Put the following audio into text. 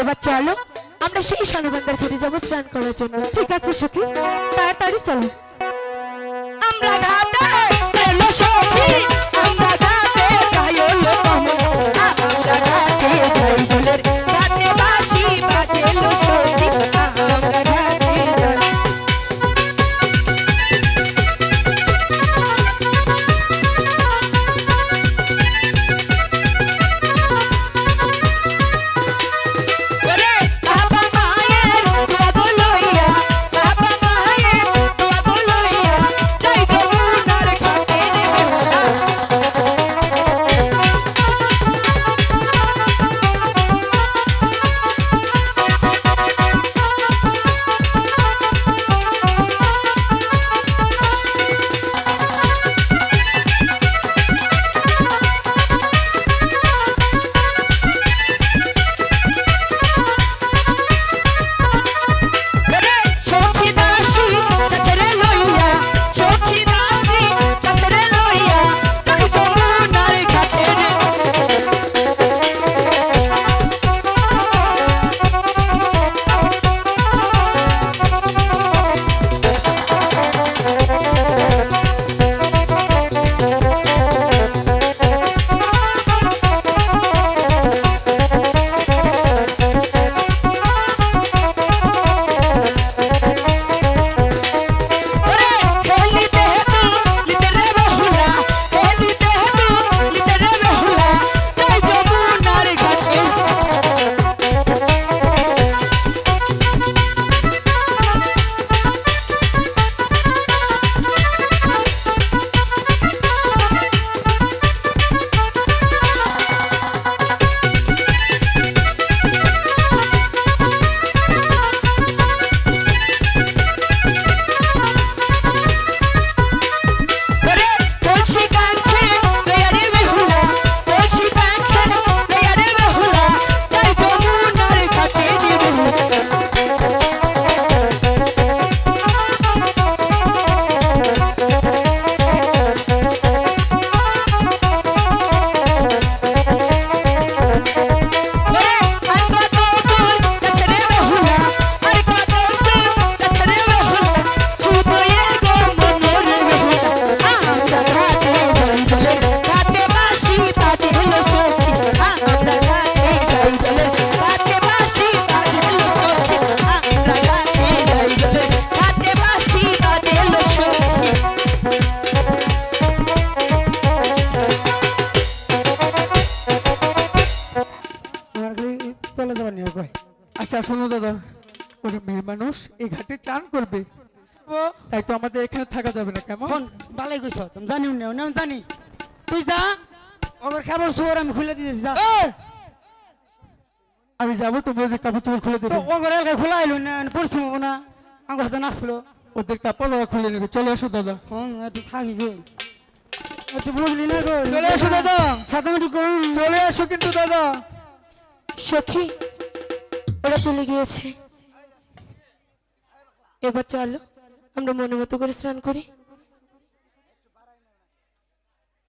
এবার চলো, আমরা সেই সানুবান্দার ঘাটে যাব, স্নান করার জন্য। ঠিক আছে, সখী? তাড়াতাড়ি চলো। আমরা আচ্ছা শোনো দাদা। ওরা মেয়ে মানুষ এই ঘাটে চান করবে। তাই তো আমাদের এখানে থাকা যাবে না কেমন? বালাই কইছ তুমি জানি না আমি জানি। তুই যা। খাবার সুয়ার আমি খুলে দিয়েছি যা। আমি যাব তুমি ওদের কাপড় চোপড় খুলে দেবে। ওগর এলাকা খোলা আইলো না পড়ছি না। আমার সাথে নাচলো। ওদের কাপড় ওরা খুলে নেবে। চলে আসো দাদা। হ্যাঁ একটু থাকি গো। একটু বুঝলি না গো। চলে এসো দাদা। সাথে একটু চলে আসো কিন্তু দাদা। সখী। ওরা চলে গিয়েছে। এবার চলো আমরা মনে মতো করে স্নান করি।